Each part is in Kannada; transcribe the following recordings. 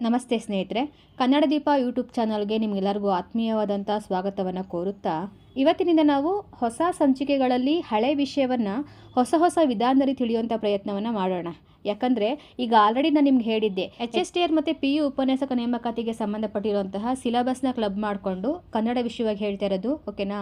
ನಮಸ್ತೆ ಸ್ನೇಹಿತರೆ, ಕನ್ನಡ ದೀಪ ಯೂಟ್ಯೂಬ್ ಚಾನಲ್ಗೆ ನಿಮಗೆಲ್ಲರಿಗೂ ಆತ್ಮೀಯವಾದಂಥ ಸ್ವಾಗತವನ್ನು ಕೋರುತ್ತಾ, ಇವತ್ತಿನಿಂದ ನಾವು ಹೊಸ ಸಂಚಿಕೆಗಳಲ್ಲಿ ಹಳೆ ವಿಷಯವನ್ನು, ಹೊಸ ಹೊಸ ವಿಧಾನದಲ್ಲಿ ತಿಳಿಯುವಂಥ ಪ್ರಯತ್ನವನ್ನು ಮಾಡೋಣ. ಯಾಕಂದರೆ, ಈಗ ಆಲ್ರೆಡಿ ನಾನು ನಿಮ್ಗೆ ಹೇಳಿದ್ದೆ ಎಚ್ ಎಸ್ ಟಿ ಆರ್ ಮತ್ತು ಪಿ ಯು ಉಪನ್ಯಾಸಕ ನೇಮಕಾತಿಗೆ ಸಂಬಂಧಪಟ್ಟಿರುವಂತಹ ಸಿಲೆಬಸ್ನ ಕ್ಲಬ್ ಮಾಡಿಕೊಂಡು ಕನ್ನಡ ವಿಷಯವಾಗಿ ಹೇಳ್ತಾ ಇರೋದು ಓಕೆನಾ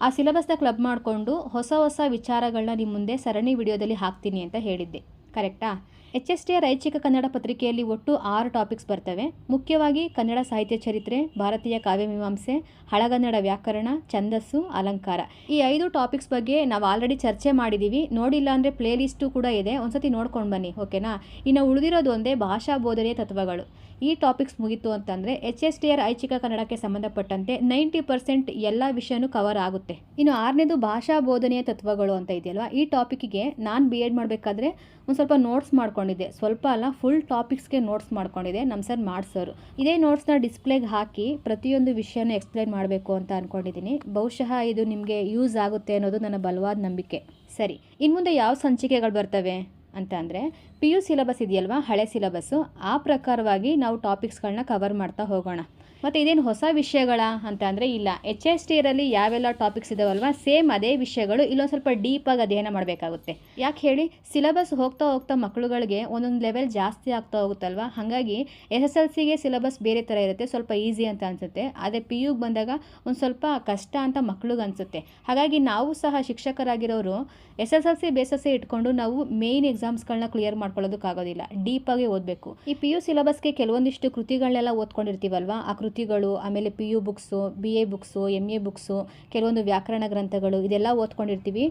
ಆ ಸಿಲೆಬಸ್ನ ಕ್ಲಬ್ ಮಾಡಿಕೊಂಡು ಹೊಸ ಹೊಸ ವಿಚಾರಗಳನ್ನ ನಿಮ್ಮ ಮುಂದೆ ಸರಣಿ ವಿಡಿಯೋದಲ್ಲಿ ಹಾಕ್ತೀನಿ ಅಂತ ಹೇಳಿದ್ದೆ ಕರೆಕ್ಟಾ ಎಚ್ ಎಸ್ ಟಿ ಆರ್ ಐಚ್ಛಿಕ ಕನ್ನಡ ಪತ್ರಿಕೆಯಲ್ಲಿ ಒಟ್ಟು ಆರು ಟಾಪಿಕ್ಸ್ ಬರ್ತವೆ. ಮುಖ್ಯವಾಗಿ ಕನ್ನಡ ಸಾಹಿತ್ಯ ಚರಿತ್ರೆ, ಭಾರತೀಯ ಕಾವ್ಯಮೀಮಾಂಸೆ ಹಳಗನ್ನಡ ವ್ಯಾಕರಣ, ಛಂದಸ್ಸು, ಅಲಂಕಾರ. ಈ ಐದು ಟಾಪಿಕ್ಸ್ ಬಗ್ಗೆ ನಾವು ಆಲ್ರೆಡಿ ಚರ್ಚೆ ಮಾಡಿದ್ದೀವಿ ನೋಡಿಲ್ಲ ಅಂದರೆ ಪ್ಲೇ ಲಿಸ್ಟು ಕೂಡ ಇದೆ. ಒಂದ್ಸತಿ ನೋಡ್ಕೊಂಡು ಬನ್ನಿ, ಓಕೆನಾ? ಇನ್ನು ಉಳಿದಿರೋದು ಒಂದೇ ಭಾಷಾ ಬೋಧನೆಯ ತತ್ವಗಳು. ಈ ಟಾಪಿಕ್ಸ್ ಮುಗಿತು ಅಂತಂದರೆ ಎಚ್ ಎಸ್ ಟಿ ಆರ್ ಐಚ್ಛಿಕ ಕನ್ನಡಕ್ಕೆ ಸಂಬಂಧಪಟ್ಟಂತೆ ನೈಂಟಿ ಪರ್ಸೆಂಟ್ ಎಲ್ಲ ವಿಷಯನೂ ಕವರ್ ಆಗುತ್ತೆ. ಇನ್ನು ಆರನೇದು ಭಾಷಾ ಬೋಧನೆಯ ತತ್ವಗಳು ಅಂತ ಇದೆಯಲ್ವಾ? ಈ ಟಾಪಿಕ್ಗೆ ನಾನು ಬಿ ಎಡ್ ಮಾಡಬೇಕಾದ್ರೆ ಒಂದು ಸ್ವಲ್ಪ ನೋಟ್ಸ್ ಮಾಡ್ಕೊಂಡಿದ್ದೆ. ಸ್ವಲ್ಪ ಅಲ್ಲ ಫುಲ್ ಟಾಪಿಕ್ಸ್ಗೆ ನೋಟ್ಸ್ ಮಾಡ್ಕೊಂಡಿದ್ದೆ. ನಮ್ಮ ಸರ್ ಮಾಡಿಸೋರು ಇದೇ ನೋಟ್ಸ್ನ ಡಿಸ್ಪ್ಲೇಗೆ ಹಾಕಿ ಪ್ರತಿಯೊಂದು ವಿಷಯನೂ ಎಕ್ಸ್ಪ್ಲೈನ್ ಮಾಡಬೇಕು ಅಂತ ಅಂದ್ಕೊಂಡಿದ್ದೀನಿ ಬಹುಶಃ ಇದು ನಿಮಗೆ ಯೂಸ್ ಆಗುತ್ತೆ ಅನ್ನೋದು ನನ್ನ ಬಲವಾದ ನಂಬಿಕೆ. ಸರಿ ಇನ್ನು ಮುಂದೆ ಯಾವ ಸಂಚಿಕೆಗಳು ಬರ್ತವೆ? ಅಂತ ಅಂದರೆ ಪಿ ಯು ಸಿಲೆಬಸ್ ಇದೆಯಲ್ವಾ? ಹಳೆ ಸಿಲೆಬಸ್ಸು. ಆ ಪ್ರಕಾರವಾಗಿ ನಾವು ಟಾಪಿಕ್ಸ್ಗಳನ್ನ ಕವರ್ ಮಾಡ್ತಾ ಹೋಗೋಣ. ಮತ್ತು ಇದೇನು ಹೊಸ ವಿಷಯಗಳ ಅಂತ ಅಂದರೆ ಇಲ್ಲ. ಎಚ್ ಎಸ್ ಟಿ ಇರಲ್ಲಿ ಯಾವೆಲ್ಲ ಟಾಪಿಕ್ಸ್ ಇದಾವಲ್ವ? ಸೇಮ್ ಅದೇ ವಿಷಯಗಳು. ಇಲ್ಲೊಂದು ಸ್ವಲ್ಪ ಡೀಪಾಗಿ ಅಧ್ಯಯನ ಮಾಡಬೇಕಾಗುತ್ತೆ. ಯಾಕೆ ಹೇಳಿ? ಸಿಲೆಬಸ್ ಹೋಗ್ತಾ ಹೋಗ್ತಾ ಮಕ್ಕಳುಗಳಿಗೆ ಒಂದೊಂದು ಲೆವೆಲ್ ಜಾಸ್ತಿ ಆಗ್ತಾ ಹೋಗುತ್ತಲ್ವ? ಹಾಗಾಗಿ ಎಸ್ ಎಸ್ ಎಲ್ ಸಿಗೆ ಸಿಲೆಬಸ್ ಬೇರೆ ಥರ ಇರುತ್ತೆ. ಸ್ವಲ್ಪ ಈಸಿ ಅಂತ ಅನಿಸುತ್ತೆ. ಅದೇ ಪಿ ಯುಗೆ ಬಂದಾಗ ಒಂದು ಸ್ವಲ್ಪ ಕಷ್ಟ ಅಂತ ಮಕ್ಳಿಗೆ ಅನಿಸುತ್ತೆ. ಹಾಗಾಗಿ ನಾವು ಸಹ ಶಿಕ್ಷಕರಾಗಿರೋರು ಎಸ್ ಎಸ್ ಎಲ್ ಸಿ ಬೇಸಸ್ಸೇ ಇಟ್ಕೊಂಡು ನಾವು ಮೇಯ್ನ್ ಎಕ್ಸಾಮ್ಸ್ಗಳನ್ನ ಕ್ಲಿಯರ್ ಮಾಡ್ಕೊಳ್ಳೋದಕ್ಕಾಗೋದಿಲ್ಲ. ಡೀಪಾಗಿ ಓದಬೇಕು. ಈ ಪಿ ಯು ಸಿಲೆಬಸ್ಗೆ ಕೆಲವೊಂದಿಷ್ಟು ಕೃತಿಗಳನ್ನೆಲ್ಲ ಓದ್ಕೊಂಡಿರ್ತೀವಲ್ವ? ಆ ಕೃತಿಗಳು, ಆಮೇಲೆ P U books B A books M A books ಕೆಲವೊಂದು ವ್ಯಾಕರಣ ಗ್ರಂಥಗಳು, ಇದೆಲ್ಲ ಓದ್ಕೊಂಡಿರ್ತೀವಿ.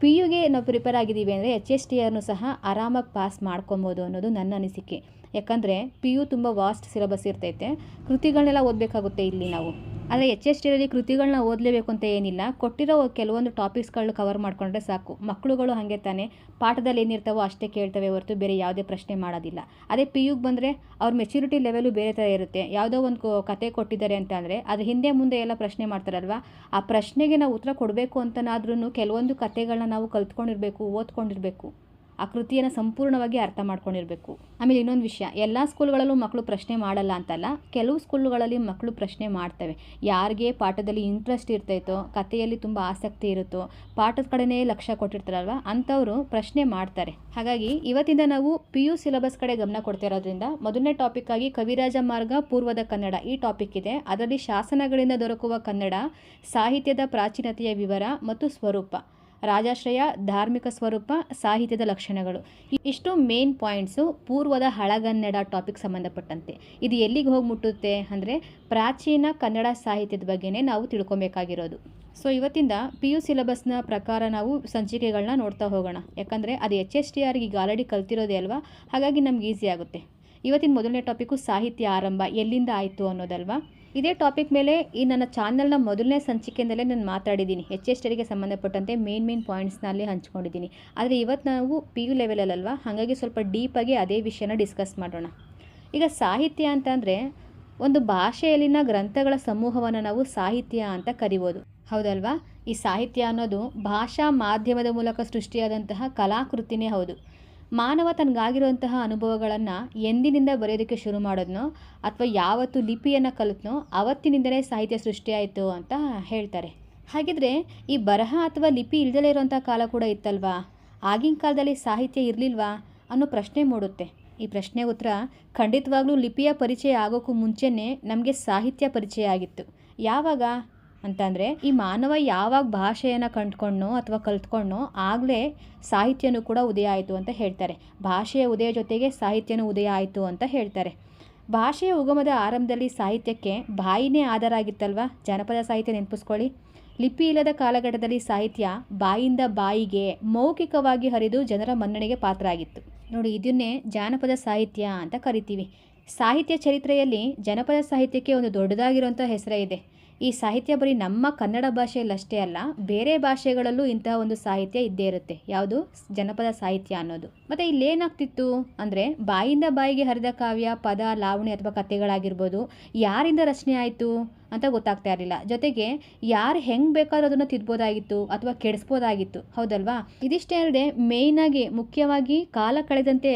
ಪಿ ಯುಗೆ ನಾವು ಪ್ರಿಪೇರ್ ಆಗಿದ್ದೀವಿ ಅಂದರೆ ಎಚ್ ಎಸ್ ಟಿ ಆರ್ನು ಸಹ ಆರಾಮಾಗಿ ಪಾಸ್ ಮಾಡ್ಕೊಬೋದು ಅನ್ನೋದು ನನ್ನ ಅನಿಸಿಕೆ. ಯಾಕಂದರೆ ಪಿ ಯು ತುಂಬ ವಾಸ್ಟ್ ಸಿಲೆಬಸ್ ಇರ್ತೈತೆ. ಕೃತಿಗಳನ್ನೆಲ್ಲ ಓದಬೇಕಾಗುತ್ತೆ ಇಲ್ಲಿ ನಾವು. ಆದರೆ ಎಚ್ ಎಸ್ ಟಿಯಲ್ಲಿ ಕೃತಿಗಳನ್ನ ಓದಲೇಬೇಕು ಅಂತ ಏನಿಲ್ಲ. ಕೊಟ್ಟಿರೋ ಕೆಲವೊಂದು ಟಾಪಿಕ್ಸ್ಗಳನ್ನ ಕವರ್ ಮಾಡಿಕೊಂಡ್ರೆ ಸಾಕು. ಮಕ್ಕಳುಗಳು ಹಾಗೆ ತಾನೇ. ಪಾಠದಲ್ಲಿ ಏನಿರ್ತಾವೋ ಅಷ್ಟೇ ಕೇಳ್ತವೆ ಹೊರತು ಬೇರೆ ಯಾವುದೇ ಪ್ರಶ್ನೆ ಮಾಡೋದಿಲ್ಲ. ಅದೇ ಪಿ ಯುಗೆ ಬಂದರೆ ಅವ್ರ ಮೆಚುರಿಟಿ ಲೆವೆಲು ಬೇರೆ ಥರ ಇರುತ್ತೆ. ಯಾವುದೋ ಒಂದು ಕತೆ ಕೊಟ್ಟಿದ್ದಾರೆ ಅಂತ ಅಂದರೆ ಅದು ಹಿಂದೆ ಮುಂದೆ ಎಲ್ಲ ಪ್ರಶ್ನೆ ಮಾಡ್ತಾರಲ್ವ? ಆ ಪ್ರಶ್ನೆಗೆ ನಾವು ಉತ್ತರ ಕೊಡಬೇಕು ಅಂತನಾದ್ರೂ ಕೆಲವೊಂದು ಕತೆಗಳನ್ನ ನಾವು ಕಲ್ತ್ಕೊಂಡಿರಬೇಕು, ಓದ್ಕೊಂಡಿರಬೇಕು. ಆ ಕೃತಿಯನ್ನು ಸಂಪೂರ್ಣವಾಗಿ ಅರ್ಥ ಮಾಡ್ಕೊಂಡಿರಬೇಕು. ಆಮೇಲೆ ಇನ್ನೊಂದು ವಿಷಯ, ಎಲ್ಲ ಸ್ಕೂಲ್ಗಳಲ್ಲೂ ಮಕ್ಕಳು ಪ್ರಶ್ನೆ ಮಾಡಲ್ಲ ಅಂತಲ್ಲ, ಕೆಲವು ಸ್ಕೂಲ್ಗಳಲ್ಲಿ ಮಕ್ಕಳು ಪ್ರಶ್ನೆ ಮಾಡ್ತವೆ. ಯಾರಿಗೆ ಪಾಠದಲ್ಲಿ ಇಂಟ್ರೆಸ್ಟ್ ಇರ್ತೈತೋ, ಕಥೆಯಲ್ಲಿ ತುಂಬ ಆಸಕ್ತಿ ಇರುತ್ತೋ, ಪಾಠದ ಕಡೆನೇ ಲಕ್ಷ್ಯ ಕೊಟ್ಟಿರ್ತಾರಲ್ವ, ಅಂಥವರು ಪ್ರಶ್ನೆ ಮಾಡ್ತಾರೆ. ಹಾಗಾಗಿ ಇವತ್ತಿಂದ ನಾವು ಪಿ ಯು ಸಿಲೆಬಸ್ ಕಡೆ ಗಮನ ಕೊಡ್ತಿರೋದ್ರಿಂದ ಮೊದಲನೇ ಟಾಪಿಕ್ ಆಗಿ ಕವಿರಾಜ ಮಾರ್ಗ, ಪೂರ್ವದ ಕನ್ನಡ ಈ ಟಾಪಿಕ್ ಇದೆ. ಅದರಲ್ಲಿ ಶಾಸನಗಳಿಂದ ದೊರಕುವ ಕನ್ನಡ, ಸಾಹಿತ್ಯದ ಪ್ರಾಚೀನತೆಯ ವಿವರ ಮತ್ತು ಸ್ವರೂಪ. ರಾಜಾಶ್ರಯ, ಧಾರ್ಮಿಕ ಸ್ವರೂಪ, ಸಾಹಿತ್ಯದ ಲಕ್ಷಣಗಳು. ಇಷ್ಟು ಮೇನ್ ಪಾಯಿಂಟ್ಸು ಪೂರ್ವದ ಹಳಗನ್ನಡ ಟಾಪಿಕ್ ಸಂಬಂಧಪಟ್ಟಂತೆ. ಇದು ಎಲ್ಲಿಗೆ ಹೋಗಿ ಮುಟ್ಟುತ್ತೆ ಅಂದರೆ ಪ್ರಾಚೀನ ಕನ್ನಡ ಸಾಹಿತ್ಯದ ಬಗ್ಗೆನೇ ನಾವು ತಿಳ್ಕೊಬೇಕಾಗಿರೋದು. ಸೊ ಇವತ್ತಿಂದ ಪಿ ಯು ಸಿಲೆಬಸ್ನ ಪ್ರಕಾರ ನಾವು ಸಂಚಿಕೆಗಳನ್ನ ನೋಡ್ತಾ ಹೋಗೋಣ. ಯಾಕಂದರೆ ಅದು ಎಚ್ ಎಸ್ ಟಿ ಆರ್ಗೆ ಈಗ ಆಲ್ರೆಡಿ ಕಲ್ತಿರೋದೇ ಅಲ್ವಾ? ಹಾಗಾಗಿ ನಮ್ಗೆ ಈಸಿ ಆಗುತ್ತೆ. ಇವತ್ತಿನ ಮೊದಲನೇ ಟಾಪಿಕ್ಕು ಸಾಹಿತ್ಯ ಆರಂಭ, ಎಲ್ಲಿಂದ ಆಯಿತು ಅನ್ನೋದಲ್ವಾ? ಇದೇ ಟಾಪಿಕ್ ಮೇಲೆ ಈ ನನ್ನ ಚಾನಲ್ನ ಮೊದಲನೇ ಸಂಚಿಕೆಯಿಂದಲೇ ನಾನು ಮಾತಾಡಿದ್ದೀನಿ. ಎಚ್ ಎಸ್ ಟಿಗೆ ಸಂಬಂಧಪಟ್ಟಂತೆ ಮೇನ್ ಮೇನ್ ಪಾಯಿಂಟ್ಸ್ನಲ್ಲಿ ಹಂಚ್ಕೊಂಡಿದ್ದೀನಿ. ಆದರೆ ಇವತ್ತು ನಾವು ಪಿ ಯು ಲೆವೆಲಲ್ಲಲ್ವಾ? ಹಾಗಾಗಿ ಸ್ವಲ್ಪ ಡೀಪಾಗಿ ಅದೇ ವಿಷಯನ ಡಿಸ್ಕಸ್ ಮಾಡೋಣ. ಈಗ ಸಾಹಿತ್ಯ ಅಂತಂದರೆ ಒಂದು ಭಾಷೆಯಲ್ಲಿನ ಗ್ರಂಥಗಳ ಸಮೂಹವನ್ನು ನಾವು ಸಾಹಿತ್ಯ ಅಂತ ಕರಿಬೋದು. ಹೌದಲ್ವಾ? ಈ ಸಾಹಿತ್ಯ ಅನ್ನೋದು ಭಾಷಾ ಮಾಧ್ಯಮದ ಮೂಲಕ ಸೃಷ್ಟಿಯಾದಂತಹ ಕಲಾಕೃತಿನೇ ಹೌದು. ಮಾನವ ತನಗಾಗಿರುವಂತಹ ಅನುಭವಗಳನ್ನು ಎಂದಿನಿಂದ ಬರೆಯೋದಕ್ಕೆ ಶುರು ಮಾಡೋದ್ನೋ ಅಥವಾ ಯಾವತ್ತು ಲಿಪಿಯನ್ನು ಕಲಿತ್ನೋ ಅವತ್ತಿನಿಂದಲೇ ಸಾಹಿತ್ಯ ಸೃಷ್ಟಿಯಾಯಿತು ಅಂತ ಹೇಳ್ತಾರೆ. ಹಾಗಿದ್ರೆ ಈ ಬರಹ ಅಥವಾ ಲಿಪಿ ಇಲ್ದಲೇ ಇರುವಂಥ ಕಾಲ ಕೂಡ ಇತ್ತಲ್ವಾ? ಆಗಿನ ಕಾಲದಲ್ಲಿ ಸಾಹಿತ್ಯ ಇರಲಿಲ್ವಾ ಅನ್ನೋ ಪ್ರಶ್ನೆ ಮೂಡುತ್ತೆ. ಈ ಪ್ರಶ್ನೆ ಉತ್ತರ ಖಂಡಿತವಾಗ್ಲೂ ಲಿಪಿಯ ಪರಿಚಯ ಆಗೋಕ್ಕೂ ಮುಂಚೆನೇ ನಮಗೆ ಸಾಹಿತ್ಯ ಪರಿಚಯ ಆಗಿತ್ತು. ಯಾವಾಗ? ಅಂತಂದರೆ ಈ ಮಾನವ ಯಾವಾಗ ಭಾಷೆಯನ್ನು ಕಂಡ್ಕೊಂಡ್ನೋ ಅಥವಾ ಕಲ್ತ್ಕೊಂಡ್ನೋ ಆಗಲೇ ಸಾಹಿತ್ಯನೂ ಕೂಡ ಉದಯ ಆಯಿತು ಅಂತ ಹೇಳ್ತಾರೆ. ಭಾಷೆಯ ಉದಯ ಜೊತೆಗೆ ಸಾಹಿತ್ಯನೂ ಉದಯ ಆಯಿತು ಅಂತ ಹೇಳ್ತಾರೆ. ಭಾಷೆಯ ಉಗಮದ ಆರಂಭದಲ್ಲಿ ಸಾಹಿತ್ಯಕ್ಕೆ ಬಾಯಿನೇ ಆಧಾರ ಆಗಿತ್ತಲ್ವ ಜನಪದ ಸಾಹಿತ್ಯ ನೆನಪಿಸ್ಕೊಳ್ಳಿ. ಲಿಪಿ ಇಲ್ಲದ ಕಾಲಘಟ್ಟದಲ್ಲಿ ಸಾಹಿತ್ಯ ಬಾಯಿಂದ ಬಾಯಿಗೆ ಮೌಖಿಕವಾಗಿ ಹರಿದು ಜನರ ಮನ್ನಣೆಗೆ ಪಾತ್ರ ಆಗಿತ್ತು ನೋಡಿ, ಇದನ್ನೇ ಜಾನಪದ ಸಾಹಿತ್ಯ ಅಂತ ಕರಿತೀವಿ. ಸಾಹಿತ್ಯ ಚರಿತ್ರೆಯಲ್ಲಿ ಜನಪದ ಸಾಹಿತ್ಯಕ್ಕೆ ಒಂದು ದೊಡ್ಡದಾಗಿರುವಂಥ ಹೆಸರೇ ಇದೆ. ಈ ಸಾಹಿತ್ಯ ಬರೀ ನಮ್ಮ ಕನ್ನಡ ಭಾಷೆಯಲ್ಲಷ್ಟೇ ಅಲ್ಲ, ಬೇರೆ ಭಾಷೆಗಳಲ್ಲೂ ಇಂತಹ ಒಂದು ಸಾಹಿತ್ಯ ಇದ್ದೇ ಇರುತ್ತೆ. ಯಾವುದು? ಜನಪದ ಸಾಹಿತ್ಯ ಅನ್ನೋದು. ಮತ್ತೆ ಇಲ್ಲಿ ಏನಾಗ್ತಿತ್ತು ಅಂದರೆ ಬಾಯಿಂದ ಬಾಯಿಗೆ ಹರಿದ ಕಾವ್ಯ, ಪದ, ಲಾವಣಿ ಅಥವಾ ಕಥೆಗಳಾಗಿರ್ಬೋದು, ಯಾರಿಂದ ರಚನೆ ಆಯಿತು ಅಂತ ಗೊತ್ತಾಗ್ತಾ ಇರಲಿಲ್ಲ. ಜೊತೆಗೆ ಯಾರು ಹೆಂಗೆ ಬೇಕಾದ್ರೂ ಅದನ್ನು ತಿದ್ಬೋದಾಗಿತ್ತು ಅಥವಾ ಕೆಡಿಸ್ಬೋದಾಗಿತ್ತು. ಹೌದಲ್ವಾ? ಇದಿಷ್ಟೇ ಅಲ್ಲದೆ ಆಗಿ, ಮುಖ್ಯವಾಗಿ ಕಾಲ ಕಳೆದಂತೆ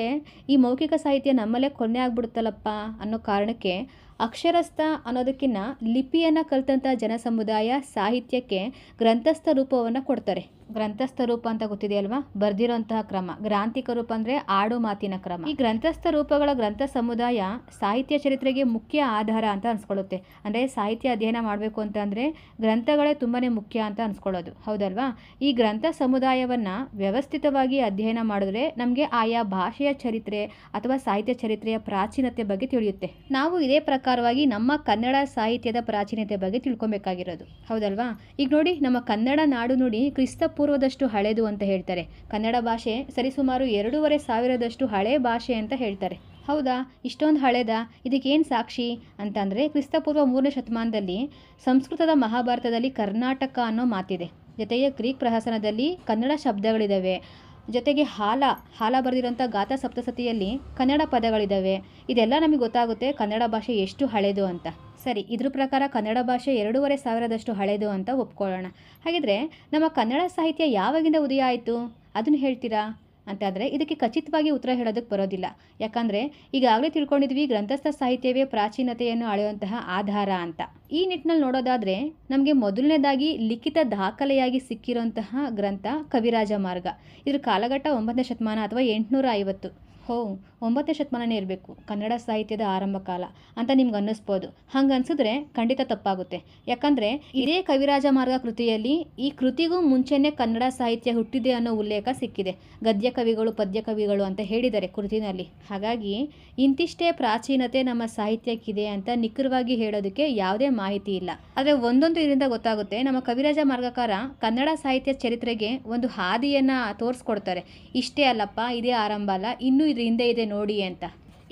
ಈ ಮೌಖಿಕ ಸಾಹಿತ್ಯ ನಮ್ಮಲ್ಲೇ ಕೊನೆ ಆಗ್ಬಿಡುತ್ತಲ್ಲಪ್ಪ ಅನ್ನೋ ಕಾರಣಕ್ಕೆ ಅಕ್ಷರಸ್ಥ ಅನ್ನೋದಕ್ಕಿಂತ ಲಿಪಿಯನ್ನು ಕಲಿತಂಥ ಜನಸಮುದಾಯ ಸಾಹಿತ್ಯಕ್ಕೆ ಗ್ರಂಥಸ್ಥ ರೂಪವನ್ನು ಕೊಡ್ತಾರೆ. ಗ್ರಂಥಸ್ಥ ರೂಪ ಅಂತ ಗೊತ್ತಿದೆ ಅಲ್ವಾ ಬರ್ದಿರೋಂತಹ ಕ್ರಮ. ಗ್ರಾಂಥಿಕ ರೂಪ ಅಂದರೆ ಆಡು ಮಾತಿನ ಕ್ರಮ. ಈ ಗ್ರಂಥಸ್ಥ ರೂಪಗಳ ಗ್ರಂಥ ಸಮುದಾಯ ಸಾಹಿತ್ಯ ಚರಿತ್ರೆಗೆ ಮುಖ್ಯ ಆಧಾರ ಅಂತ ಅನ್ಸ್ಕೊಳ್ಳುತ್ತೆ. ಅಂದರೆ ಸಾಹಿತ್ಯ ಅಧ್ಯಯನ ಮಾಡಬೇಕು ಅಂತಂದರೆ ಗ್ರಂಥಗಳೇ ತುಂಬಾ ಮುಖ್ಯ ಅಂತ ಅನ್ಸ್ಕೊಳ್ಳೋದು. ಹೌದಲ್ವಾ? ಈ ಗ್ರಂಥ ಸಮುದಾಯವನ್ನು ವ್ಯವಸ್ಥಿತವಾಗಿ ಅಧ್ಯಯನ ಮಾಡಿದ್ರೆ ನಮಗೆ ಆಯಾ ಭಾಷೆಯ ಚರಿತ್ರೆ ಅಥವಾ ಸಾಹಿತ್ಯ ಚರಿತ್ರೆಯ ಪ್ರಾಚೀನತೆ ಬಗ್ಗೆ ತಿಳಿಯುತ್ತೆ. ನಾವು ಇದೇ ಪ್ರಕಾರವಾಗಿ ನಮ್ಮ ಕನ್ನಡ ಸಾಹಿತ್ಯದ ಪ್ರಾಚೀನತೆ ಬಗ್ಗೆ ತಿಳ್ಕೊಬೇಕಾಗಿರೋದು. ಹೌದಲ್ವಾ? ಈಗ ನೋಡಿ, ನಮ್ಮ ಕನ್ನಡ ನಾಡು ನೋಡಿ ಕ್ರಿಸ್ತ ಪೂರ್ವದಷ್ಟು ಹಳೆದು ಅಂತ ಹೇಳ್ತಾರೆ. ಕನ್ನಡ ಭಾಷೆ ಸರಿಸುಮಾರು ಎರಡೂವರೆ ಸಾವಿರದಷ್ಟು ಹಳೆ ಭಾಷೆ ಅಂತ ಹೇಳ್ತಾರೆ. ಹೌದಾ? ಇಷ್ಟೊಂದು ಹಳೆದ? ಇದಕ್ಕೇನು ಸಾಕ್ಷಿ? ಅಂತಂದರೆ ಕ್ರಿಸ್ತಪೂರ್ವ ಮೂರನೇ ಶತಮಾನದಲ್ಲಿ ಸಂಸ್ಕೃತದ ಮಹಾಭಾರತದಲ್ಲಿ ಕರ್ನಾಟಕ ಅನ್ನೋ ಮಾತಿದೆ. ಜೊತೆಗೆ ಗ್ರೀಕ್ ಪ್ರಹಸನದಲ್ಲಿ ಕನ್ನಡ ಶಬ್ದಗಳಿದ್ದಾವೆ ಜೊತೆಗೆ ಹಾಲ ಹಾಲ ಬರೆದಿರೋಂಥ ಗಾಥಾ ಸಪ್ತಸತಿಯಲ್ಲಿ ಕನ್ನಡ ಪದಗಳಿದ್ದಾವೆ. ಇದೆಲ್ಲ ನಮಗೆ ಗೊತ್ತಾಗುತ್ತೆ ಕನ್ನಡ ಭಾಷೆ ಎಷ್ಟು ಹಳೆದು ಅಂತ. ಸರಿ, ಇದ್ರ ಪ್ರಕಾರ ಕನ್ನಡ ಭಾಷೆ ಎರಡೂವರೆ ಸಾವಿರದಷ್ಟು ಹಳೆದು ಅಂತ ಒಪ್ಕೊಳ್ಳೋಣ. ಹಾಗಿದ್ರೆ ನಮ್ಮ ಕನ್ನಡ ಸಾಹಿತ್ಯ ಯಾವಾಗಿಂದ ಉದಯ ಆಯಿತು? ಅದನ್ನು ಹೇಳ್ತೀರಾ? ಅಂತಾದರೆ ಇದಕ್ಕೆ ಖಚಿತವಾಗಿ ಉತ್ತರ ಹೇಳೋದಕ್ಕೆ ಬರೋದಿಲ್ಲ. ಯಾಕಂದರೆ ಈಗಾಗಲೇ ತಿಳ್ಕೊಂಡಿದ್ವಿ ಗ್ರಂಥಸ್ಥ ಸಾಹಿತ್ಯವೇ ಪ್ರಾಚೀನತೆಯನ್ನು ಅಳೆಯುವಂತಹ ಆಧಾರ ಅಂತ. ಈ ನಿಟ್ಟಿನಲ್ಲಿ ನೋಡೋದಾದರೆ ನಮಗೆ ಮೊದಲನೇದಾಗಿ ಲಿಖಿತ ದಾಖಲೆಯಾಗಿ ಸಿಕ್ಕಿರೋಂತಹ ಗ್ರಂಥ ಕವಿರಾಜ ಮಾರ್ಗ. ಇದರ ಕಾಲಘಟ್ಟ ಒಂಬತ್ತನೇ ಶತಮಾನ ಅಥವಾ ಎಂಟುನೂರ ಐವತ್ತು. ಹೋ, ಒಂಬತ್ತನೇ ಶತಮಾನನೇ ಇರಬೇಕು. ಕನ್ನಡ ಸಾಹಿತ್ಯದ ಆರಂಭ ಕಾಲ ಅಂತ ನಿಮ್ಗೆ ಅನ್ನಿಸ್ಬೋದು. ಹಂಗೆ ಅನ್ಸಿದ್ರೆ ಖಂಡಿತ ತಪ್ಪಾಗುತ್ತೆ. ಯಾಕಂದರೆ ಇದೇ ಕವಿರಾಜ ಮಾರ್ಗ ಕೃತಿಯಲ್ಲಿ ಈ ಕೃತಿಗೂ ಮುಂಚೆನೇ ಕನ್ನಡ ಸಾಹಿತ್ಯ ಹುಟ್ಟಿದೆ ಅನ್ನೋ ಉಲ್ಲೇಖ ಸಿಕ್ಕಿದೆ. ಗದ್ಯ ಕವಿಗಳು, ಪದ್ಯ ಕವಿಗಳು ಅಂತ ಹೇಳಿದ್ದಾರೆ ಕೃತಿನಲ್ಲಿ. ಹಾಗಾಗಿ ಇಂತಿಷ್ಟೇ ಪ್ರಾಚೀನತೆ ನಮ್ಮ ಸಾಹಿತ್ಯಕ್ಕಿದೆ ಅಂತ ನಿಖರವಾಗಿ ಹೇಳೋದಕ್ಕೆ ಯಾವುದೇ ಮಾಹಿತಿ ಇಲ್ಲ. ಆದರೆ ಒಂದೊಂದು ಇದರಿಂದ ಗೊತ್ತಾಗುತ್ತೆ, ನಮ್ಮ ಕವಿರಾಜ ಮಾರ್ಗಕಾರ ಕನ್ನಡ ಸಾಹಿತ್ಯ ಚರಿತ್ರೆಗೆ ಒಂದು ಹಾದಿಯನ್ನು ತೋರಿಸ್ಕೊಡ್ತಾರೆ. ಇಷ್ಟೇ ಅಲ್ಲಪ್ಪ, ಇದೇ ಆರಂಭ ಅಲ್ಲ, ಇನ್ನೂ ಇದ್ರ ಹಿಂದೆ ಇದೆ ನೋಡಿ ಅಂತ.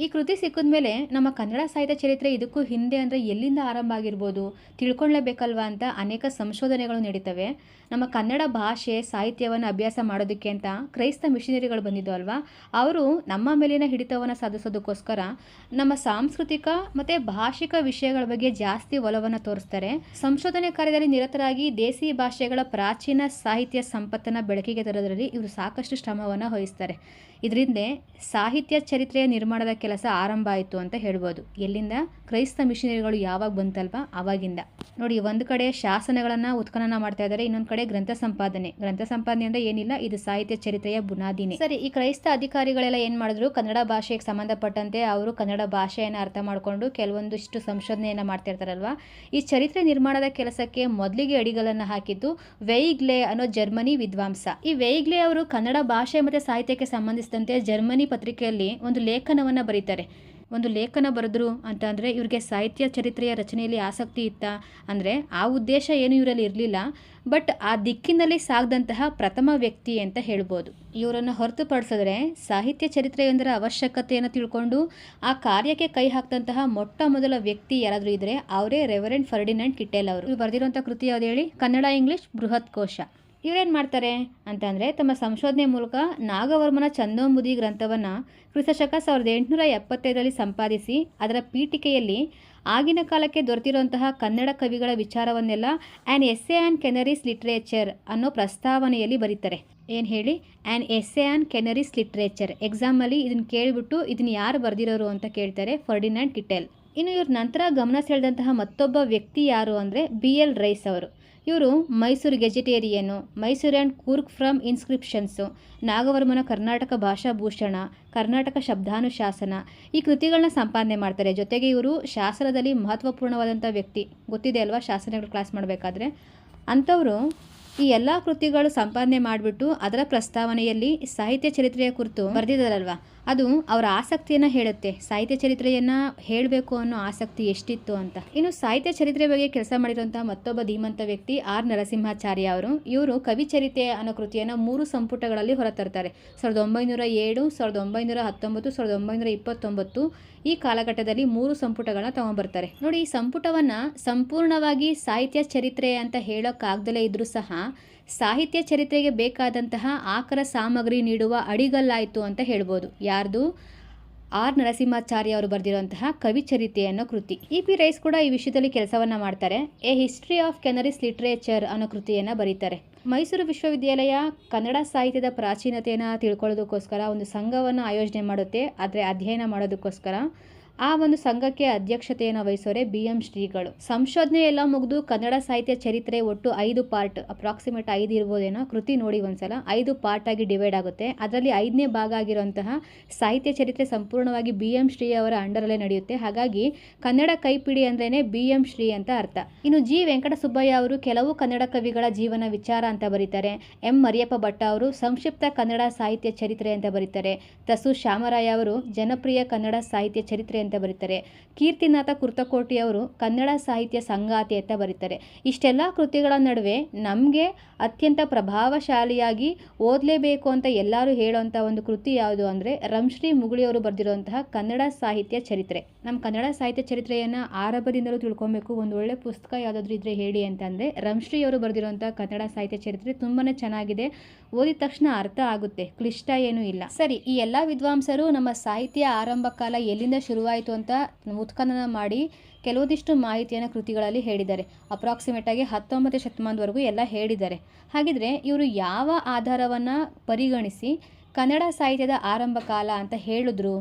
ಈ ಕೃತಿ ಸಿಕ್ಕಿದ ಮೇಲೆ ನಮ್ಮ ಕನ್ನಡ ಸಾಹಿತ್ಯ ಚರಿತ್ರೆ ಇದಕ್ಕೂ ಹಿಂದೆ ಅಂದರೆ ಎಲ್ಲಿಂದ ಆರಂಭ ಆಗಿರ್ಬೋದು ತಿಳ್ಕೊಳ್ಳೇಬೇಕಲ್ವಾ ಅಂತ ಅನೇಕ ಸಂಶೋಧನೆಗಳು ನಡೀತವೆ ನಮ್ಮ ಕನ್ನಡ ಭಾಷೆ ಸಾಹಿತ್ಯವನ್ನು ಅಭ್ಯಾಸ ಮಾಡೋದಕ್ಕೆ ಅಂತ ಕ್ರೈಸ್ತ ಮಿಷನರಿಗಳು ಬಂದಿದ್ದು ಅಲ್ವಾ? ಅವರು ನಮ್ಮ ಮೇಲಿನ ಹಿಡಿತವನ್ನು ಸಾಧಿಸೋದಕ್ಕೋಸ್ಕರ ನಮ್ಮ ಸಾಂಸ್ಕೃತಿಕ ಮತ್ತು ಭಾಷಿಕ ವಿಷಯಗಳ ಬಗ್ಗೆ ಜಾಸ್ತಿ ಒಲವನ್ನು ತೋರಿಸ್ತಾರೆ. ಸಂಶೋಧನೆ ಕಾರ್ಯದಲ್ಲಿ ನಿರತರಾಗಿ ದೇಸಿ ಭಾಷೆಗಳ ಪ್ರಾಚೀನ ಸಾಹಿತ್ಯ ಸಂಪತ್ತನ್ನು ಬೆಳಕಿಗೆ ತರೋದರಲ್ಲಿ ಇವರು ಸಾಕಷ್ಟು ಶ್ರಮವನ್ನು ವಹಿಸ್ತಾರೆ. ಇದರಿಂದ ಸಾಹಿತ್ಯ ಚರಿತ್ರೆಯ ನಿರ್ಮಾಣದ ಕೆಲಸ ಆರಂಭ ಆಯಿತು ಅಂತ ಹೇಳ್ಬೋದು. ಎಲ್ಲಿಂದ? ಕ್ರೈಸ್ತ ಮಿಷನರಿಗಳು ಯಾವಾಗ ಬಂತಲ್ವ? ಆವಾಗಿಂದ ನೋಡಿ, ಒಂದು ಕಡೆ ಶಾಸನಗಳನ್ನು ಉತ್ಖನನ ಮಾಡ್ತಾ ಇದ್ದಾರೆ, ಇನ್ನೊಂದು ಕಡೆ ಗ್ರಂಥ ಸಂಪಾದನೆ. ಗ್ರಂಥ ಸಂಪಾದನೆ ಅಂದರೆ ಏನಿಲ್ಲ, ಇದು ಸಾಹಿತ್ಯ ಚರಿತ್ರೆಯ ಬುನಾದಿನೇ. ಸರಿ, ಈ ಕ್ರೈಸ್ತ ಅಧಿಕಾರಿಗಳೆಲ್ಲ ಏನು ಮಾಡಿದ್ರು? ಕನ್ನಡ ಭಾಷೆಗೆ ಸಂಬಂಧಪಟ್ಟಂತೆ ಅವರು ಕನ್ನಡ ಭಾಷೆಯನ್ನು ಅರ್ಥ ಮಾಡಿಕೊಂಡು ಕೆಲವೊಂದಿಷ್ಟು ಸಂಶೋಧನೆಯನ್ನು ಮಾಡ್ತಿರ್ತಾರಲ್ವಾ? ಈ ಚರಿತ್ರೆ ನಿರ್ಮಾಣದ ಕೆಲಸಕ್ಕೆ ಮೊದಲಿಗೆ ಅಡಿಗಳನ್ನು ಹಾಕಿದ್ದು ವೆಯ್ಗ್ಲೆ ಅನ್ನೋ ಜರ್ಮನಿ ವಿದ್ವಾಂಸ. ಈ ವೆಯ್ಗ್ಲೆ ಅವರು ಕನ್ನಡ ಭಾಷೆ ಮತ್ತು ಸಾಹಿತ್ಯಕ್ಕೆ ಸಂಬಂಧಿಸಿದಂತೆ ಜರ್ಮನಿ ಪತ್ರಿಕೆಯಲ್ಲಿ ಒಂದು ಲೇಖನವನ್ನು ಬರೀತಾರೆ. ಒಂದು ಲೇಖನ ಬರೆದ್ರು ಅಂತಂದರೆ ಇವ್ರಿಗೆ ಸಾಹಿತ್ಯ ಚರಿತ್ರೆಯ ರಚನೆಯಲ್ಲಿ ಆಸಕ್ತಿ ಇತ್ತಾ ಅಂದರೆ ಆ ಉದ್ದೇಶ ಏನು ಇವರಲ್ಲಿ ಇರಲಿಲ್ಲ. ಬಟ್ ಆ ದಿಕ್ಕಿನಲ್ಲಿ ಸಾಗದಂತಹ ಪ್ರಥಮ ವ್ಯಕ್ತಿ ಅಂತ ಹೇಳ್ಬೋದು. ಇವರನ್ನು ಹೊರತುಪಡಿಸಿದ್ರೆ ಸಾಹಿತ್ಯ ಚರಿತ್ರೆಯೊಂದರ ಅವಶ್ಯಕತೆಯನ್ನು ತಿಳ್ಕೊಂಡು ಆ ಕಾರ್ಯಕ್ಕೆ ಕೈ ಹಾಕಿದಂತಹ ಮೊಟ್ಟ ಮೊದಲ ವ್ಯಕ್ತಿ ಯಾರಾದರೂ ಇದ್ದರೆ ಅವರೇ ರೆವರೆಂಡ್ ಫರ್ಡಿನೆಂಟ್ ಕಿಟೆಲ್ ಅವರು. ಬರೆದಿರುವಂಥ ಕೃತಿ ಯಾವ್ದು ಹೇಳಿ? ಕನ್ನಡ, ಇಂಗ್ಲಿಷ್ ಬೃಹತ್ ಕೋಶ. ಇವರೇನು ಮಾಡ್ತಾರೆ ಅಂತಂದರೆ ತಮ್ಮ ಸಂಶೋಧನೆ ಮೂಲಕ ನಾಗವರ್ಮನ ಚಂದೋಂಬುದಿ ಗ್ರಂಥವನ್ನು ಕ್ರಿಸ್ತಶಕ ಸಾವಿರದ ಎಂಟುನೂರ ಎಪ್ಪತ್ತೈದರಲ್ಲಿ ಸಂಪಾದಿಸಿ ಅದರ ಪೀಠಿಕೆಯಲ್ಲಿ ಆಗಿನ ಕಾಲಕ್ಕೆ ದೊರೆತಿರುವಂತಹ ಕನ್ನಡ ಕವಿಗಳ ವಿಚಾರವನ್ನೆಲ್ಲ an a an Kanarese literature ಅನ್ನೋ ಪ್ರಸ್ತಾವನೆಯಲ್ಲಿ ಬರೀತಾರೆ. ಏನು ಹೇಳಿ? An a an Kanarese literature ಎಕ್ಸಾಮಲ್ಲಿ ಇದನ್ನು ಕೇಳಿಬಿಟ್ಟು ಇದನ್ನು ಯಾರು ಬರೆದಿರೋರು ಅಂತ ಕೇಳ್ತಾರೆ ಫರ್ಡಿನಾಂಡ್ ಕಿಟೆಲ್. ಇನ್ನು ಇವ್ರ ನಂತರ ಗಮನ ಸೆಳೆದಂತಹ ಮತ್ತೊಬ್ಬ ವ್ಯಕ್ತಿ ಯಾರು ಅಂದರೆ ಬಿ ಎಲ್ ರೈಸ್ ಅವರು. ಇವರು Mysore ಗೆಜಿಟೇರಿಯನ್ನು Mysore and Coorg from inscriptions. ನಾಗವರ್ಮನ Karnataka Bhashabhushana Karnataka Shabdanushasana. ಈ ಕೃತಿಗಳನ್ನ ಸಂಪಾದನೆ ಮಾಡ್ತಾರೆ. ಜೊತೆಗೆ ಇವರು ಶಾಸನದಲ್ಲಿ ಮಹತ್ವಪೂರ್ಣವಾದಂಥ ವ್ಯಕ್ತಿ. ಗೊತ್ತಿದೆ ಅಲ್ವಾ? ಶಾಸನಗಳು ಕ್ಲಾಸ್ ಮಾಡಬೇಕಾದ್ರೆ. ಅಂಥವರು ಈ ಎಲ್ಲ ಕೃತಿಗಳು ಸಂಪಾದನೆ ಮಾಡಿಬಿಟ್ಟು ಅದರ ಪ್ರಸ್ತಾವನೆಯಲ್ಲಿ ಸಾಹಿತ್ಯ ಚರಿತ್ರೆಯ ಕುರಿತು ಬರೆದಿದ್ದಾರಲ್ವಾ? ಅದು ಅವರ ಆಸಕ್ತಿಯನ್ನು ಹೇಳುತ್ತೆ. ಸಾಹಿತ್ಯ ಚರಿತ್ರೆಯನ್ನು ಹೇಳಬೇಕು ಅನ್ನೋ ಆಸಕ್ತಿ ಎಷ್ಟಿತ್ತು ಅಂತ. ಇನ್ನು ಸಾಹಿತ್ಯ ಚರಿತ್ರೆ ಬಗ್ಗೆ ಕೆಲಸ ಮಾಡಿರುವಂಥ ಮತ್ತೊಬ್ಬ ಧೀಮಂತ ವ್ಯಕ್ತಿ ಆರ್ ನರಸಿಂಹಾಚಾರ್ಯ ಅವರು. ಇವರು ಕವಿಚರಿತೆ ಅನ್ನೋ ಕೃತಿಯನ್ನು ಮೂರು ಸಂಪುಟಗಳಲ್ಲಿ ಹೊರತರ್ತಾರೆ. ಸಾವಿರದ ಒಂಬೈನೂರ ಏಳು, ಸಾವಿರದ ಒಂಬೈನೂರ ಹತ್ತೊಂಬತ್ತು, ಸಾವಿರದ ಒಂಬೈನೂರ ಇಪ್ಪತ್ತೊಂಬತ್ತು ಈ ಕಾಲಘಟ್ಟದಲ್ಲಿ ಮೂರು ಸಂಪುಟಗಳನ್ನ ತಗೊಂಡ್ಬರ್ತಾರೆ ನೋಡಿ ಈ ಸಂಪುಟವನ್ನು ಸಂಪೂರ್ಣವಾಗಿ ಸಾಹಿತ್ಯ ಚರಿತ್ರೆ ಅಂತ ಹೇಳೋಕ್ಕಾಗ್ದಲೇ ಇದ್ರೂ ಸಹ ಸಾಹಿತ್ಯ ಚರಿತ್ರೆಗೆ ಬೇಕಾದಂತಹ ಆಕರ ಸಾಮಗ್ರಿ ನೀಡುವ ಅಡಿಗಲ್ಲಾಯಿತು ಅಂತ ಹೇಳ್ಬೋದು. ಯಾರ್ದು? ಆರ್ ನರಸಿಂಹಾಚಾರ್ಯ ಅವರು ಬರೆದಿರುವಂತಹ ಕವಿಚರಿತೆ ಅನ್ನೋ ಕೃತಿ. ಇ ಪಿ ರೈಸ್ ಕೂಡ ಈ ವಿಷಯದಲ್ಲಿ ಕೆಲಸವನ್ನ ಮಾಡ್ತಾರೆ. A history of Kanarese literature ಅನ್ನೋ ಕೃತಿಯನ್ನು ಬರೀತಾರೆ. ಮೈಸೂರು ವಿಶ್ವವಿದ್ಯಾಲಯ ಕನ್ನಡ ಸಾಹಿತ್ಯದ ಪ್ರಾಚೀನತೆಯನ್ನು ತಿಳ್ಕೊಳ್ಳೋದಕ್ಕೋಸ್ಕರ ಒಂದು ಸಂಘವನ್ನು ಆಯೋಜನೆ ಮಾಡುತ್ತೆ. ಆದರೆ ಅಧ್ಯಯನ ಮಾಡೋದಕ್ಕೋಸ್ಕರ ಆ ಒಂದು ಸಂಘಕ್ಕೆ ಅಧ್ಯಕ್ಷತೆಯನ್ನು ವಹಿಸೋರೆ ಬಿ ಎಂ ಶ್ರೀಗಳು. ಸಂಶೋಧನೆ ಎಲ್ಲ ಮುಗಿದು ಕನ್ನಡ ಸಾಹಿತ್ಯ ಚರಿತ್ರೆ ಒಟ್ಟು ಐದು ಪಾರ್ಟ್, ಅಪ್ರಾಕ್ಸಿಮೇಟ್ ಐದು ಇರ್ಬೋದೇನೋ ಕೃತಿ ನೋಡಿ ಒಂದ್ಸಲ, ಐದು ಪಾರ್ಟ್ ಆಗಿ ಡಿವೈಡ್ ಆಗುತ್ತೆ. ಅದರಲ್ಲಿ ಐದನೇ ಭಾಗ ಆಗಿರುವಂತಹ ಸಾಹಿತ್ಯ ಚರಿತ್ರೆ ಸಂಪೂರ್ಣವಾಗಿ ಬಿ ಎಂ ಶ್ರೀ ಅವರ ಅಂಡರಲ್ಲೇ ನಡೆಯುತ್ತೆ. ಹಾಗಾಗಿ ಕನ್ನಡ ಕೈಪಿಡಿ ಅಂದ್ರೇನೆ ಬಿ ಎಂ ಶ್ರೀ ಅಂತ ಅರ್ಥ. ಇನ್ನು ಜಿ ವೆಂಕಟ ಸುಬ್ಬಯ್ಯ ಅವರು ಕೆಲವು ಕನ್ನಡ ಕವಿಗಳ ಜೀವನ ವಿಚಾರ ಅಂತ ಬರೀತಾರೆ. ಎಂ ಮರಿಯಪ್ಪ ಭಟ್ಟ ಅವರು ಸಂಕ್ಷಿಪ್ತ ಕನ್ನಡ ಸಾಹಿತ್ಯ ಚರಿತ್ರೆ ಅಂತ ಬರೀತಾರೆ. ತಸು ಶ್ಯಾಮರಾಯ ಅವರು ಜನಪ್ರಿಯ ಕನ್ನಡ ಸಾಹಿತ್ಯ ಚರಿತ್ರೆ ಅಂತ ಬರೀತಾರೆ. ಕೀರ್ತಿನಾಥ ಕುರ್ತಕೋಟಿ ಅವರು ಕನ್ನಡ ಸಾಹಿತ್ಯ ಸಂಗಾತಿ ಅಂತ ಬರೀತಾರೆ. ಇಷ್ಟೆಲ್ಲ ಕೃತಿಗಳ ನಡುವೆ ನಮಗೆ ಅತ್ಯಂತ ಪ್ರಭಾವಶಾಲಿಯಾಗಿ ಓದಲೇಬೇಕು ಅಂತ ಎಲ್ಲರೂ ಹೇಳೋಂಥ ಒಂದು ಕೃತಿ ಯಾವುದು ಅಂದರೆ ರಂಶ್ರೀ ಮುಗುಳಿಯವರು ಬರೆದಿರುವಂತಹ ಕನ್ನಡ ಸಾಹಿತ್ಯ ಚರಿತ್ರೆ. ನಮ್ಮ ಕನ್ನಡ ಸಾಹಿತ್ಯ ಚರಿತ್ರೆಯನ್ನು ಆರಂಭದಿಂದಲೂ ತಿಳ್ಕೊಬೇಕು. ಒಂದು ಒಳ್ಳೆ ಪುಸ್ತಕ ಯಾವುದಾದ್ರೂ ಇದ್ರೆ ಹೇಳಿ ಅಂತಂದರೆ ರಂಶ್ರೀ ಅವರು ಬರೆದಿರುವಂಥ ಕನ್ನಡ ಸಾಹಿತ್ಯ ಚರಿತ್ರೆ ತುಂಬಾ ಚೆನ್ನಾಗಿದೆ. ಓದಿದ ತಕ್ಷಣ ಅರ್ಥ ಆಗುತ್ತೆ, ಕ್ಲಿಷ್ಟ ಏನೂ ಇಲ್ಲ. ಸರಿ, ಈ ಎಲ್ಲ ವಿದ್ವಾಂಸರು ನಮ್ಮ ಸಾಹಿತ್ಯ ಆರಂಭ ಕಾಲ ಎಲ್ಲಿಂದ ಶುರುವಾಯಿತು ಅಂತ ಉತ್ಖನನ ಮಾಡಿ ಕೆಲವೊಂದಿಷ್ಟು ಮಾಹಿತಿಯನ್ನು ಕೃತಿಗಳಲ್ಲಿ ಹೇಳಿದ್ದಾರೆ. ಅಪ್ರಾಕ್ಸಿಮೇಟ್ ಆಗಿ ಹತ್ತೊಂಬತ್ತು ಶತಮಾನದವರೆಗೂ ಎಲ್ಲ ಹೇಳಿದ್ದಾರೆ. ಹಾಗಿದ್ರೆ ಇವರು ಯಾವ ಆಧಾರವನ್ನು ಪರಿಗಣಿಸಿ ಕನ್ನಡ ಸಾಹಿತ್ಯದ ಆರಂಭ ಕಾಲ ಅಂತ ಹೇಳಿದ್ರು?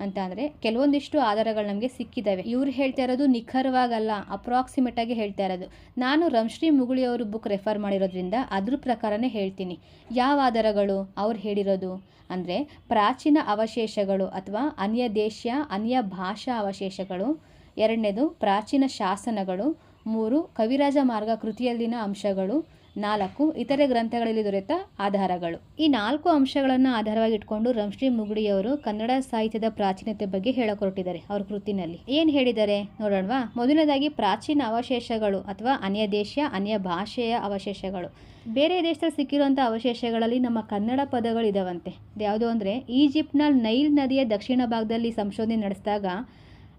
ಅಂತ ಅಂದರೆ ಕೆಲವೊಂದಿಷ್ಟು ಆಧಾರಗಳು ನಮಗೆ ಸಿಕ್ಕಿದ್ದಾವೆ ಇವ್ರು ಹೇಳ್ತಾ ಇರೋದು ನಿಖರವಾಗಲ್ಲ ಅಪ್ರಾಕ್ಸಿಮೇಟ್ ಆಗಿ ಹೇಳ್ತಾ ಇರೋದು. ನಾನು ರಮಶ್ರೀ ಮುಗುಳಿ ಅವರು ಬುಕ್ ರೆಫರ್ ಮಾಡಿರೋದ್ರಿಂದ ಅದ್ರ ಪ್ರಕಾರನೇ ಹೇಳ್ತೀನಿ. ಯಾವ ಆಧಾರಗಳು ಅವ್ರು ಹೇಳಿರೋದು? ಅಂದರೆ ಪ್ರಾಚೀನ ಅವಶೇಷಗಳು ಅಥವಾ ಅನ್ಯ ದೇಶ, ಅನ್ಯ ಭಾಷಾ ಅವಶೇಷಗಳು. ಎರಡನೇದು ಪ್ರಾಚೀನ ಶಾಸನಗಳು. ಮೂರು ಕವಿರಾಜ ಮಾರ್ಗ ಕೃತಿಯಲ್ಲಿನ ಅಂಶಗಳು. ನಾಲ್ಕು ಇತರೆ ಗ್ರಂಥಗಳಲ್ಲಿ ದೊರೆತ ಆಧಾರಗಳು. ಈ ನಾಲ್ಕು ಅಂಶಗಳನ್ನು ಆಧಾರವಾಗಿ ಇಟ್ಕೊಂಡು ರಂಶ್ರೀ ಮುಗುಡಿಯವರು ಕನ್ನಡ ಸಾಹಿತ್ಯದ ಪ್ರಾಚೀನತೆ ಬಗ್ಗೆ ಹೇಳಕೊರಟಿದ್ದಾರೆ ಅವ್ರ ಕೃತಿನಲ್ಲಿ. ಏನು ಹೇಳಿದ್ದಾರೆ ನೋಡೋಣವಾ? ಮೊದಲನೇದಾಗಿ ಪ್ರಾಚೀನ ಅವಶೇಷಗಳು ಅಥವಾ ಅನ್ಯ ದೇಶ ಅನ್ಯ ಭಾಷೆಯ ಅವಶೇಷಗಳು. ಬೇರೆ ದೇಶದಲ್ಲಿ ಸಿಕ್ಕಿರುವಂಥ ಅವಶೇಷಗಳಲ್ಲಿ ನಮ್ಮ ಕನ್ನಡ ಪದಗಳು ಇದಾವಂತೆ. ಯಾವುದು ಅಂದರೆ ಈಜಿಪ್ಟ್ನ ನೈಲ್ ನದಿಯ ದಕ್ಷಿಣ ಭಾಗದಲ್ಲಿ ಸಂಶೋಧನೆ ನಡೆಸಿದಾಗ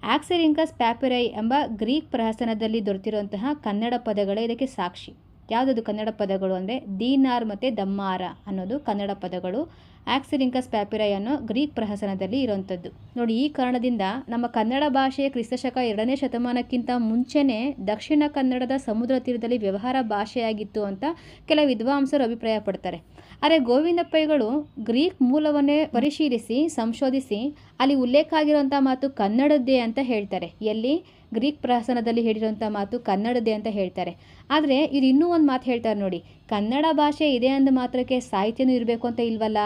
ಆಕ್ಸಿರಿಂಕಸ್ ಪ್ಯಾಪಿರೈ ಎಂಬ ಗ್ರೀಕ್ ಪ್ರಹಸನದಲ್ಲಿ ದೊರೆತಿರುವಂತಹ ಕನ್ನಡ ಪದಗಳೇ ಇದಕ್ಕೆ ಸಾಕ್ಷಿ. ಯಾವುದದು ಕನ್ನಡ ಪದಗಳು ಅಂದರೆ ದೀನಾರ್ ಮತ್ತು ದಮ್ಮಾರ ಅನ್ನೋದು ಕನ್ನಡ ಪದಗಳು. ಆಕ್ಸಿರಿಂಕಸ್ ಪ್ಯಾಪಿರೈ ಅನ್ನೋ ಗ್ರೀಕ್ ಪ್ರಹಸನದಲ್ಲಿ ಇರುವಂಥದ್ದು. ನೋಡಿ, ಈ ಕಾರಣದಿಂದ ನಮ್ಮ ಕನ್ನಡ ಭಾಷೆಯ ಕ್ರಿಸ್ತಶಕ ಎರಡನೇ ಶತಮಾನಕ್ಕಿಂತ ಮುಂಚೆನೇ ದಕ್ಷಿಣ ಕನ್ನಡದ ಸಮುದ್ರ ತೀರದಲ್ಲಿ ವ್ಯವಹಾರ ಭಾಷೆಯಾಗಿತ್ತು ಅಂತ ಕೆಲ ವಿದ್ವಾಂಸರು ಅಭಿಪ್ರಾಯ ಪಡ್ತಾರೆ. ಆದರೆ ಗೋವಿಂದಪ್ಪಯ್ಯಗಳು ಗ್ರೀಕ್ ಮೂಲವನ್ನೇ ಪರಿಶೀಲಿಸಿ, ಸಂಶೋಧಿಸಿ, ಅಲ್ಲಿ ಉಲ್ಲೇಖ ಆಗಿರುವಂಥ ಮಾತು ಕನ್ನಡದ್ದೇ ಅಂತ ಹೇಳ್ತಾರೆ. ಎಲ್ಲಿ? ಗ್ರೀಕ್ ಪ್ರಹಸನದಲ್ಲಿ ಹೇಳಿರುವಂಥ ಮಾತು ಕನ್ನಡದೇ ಅಂತ ಹೇಳ್ತಾರೆ. ಆದರೆ ಇದು ಇನ್ನೂ ಒಂದು ಮಾತು ಹೇಳ್ತಾರೆ ನೋಡಿ, ಕನ್ನಡ ಭಾಷೆ ಇದೆ ಅಂದ ಮಾತ್ರಕ್ಕೆ ಸಾಹಿತ್ಯನೂ ಇರಬೇಕು ಅಂತ ಇಲ್ವಲ್ಲ?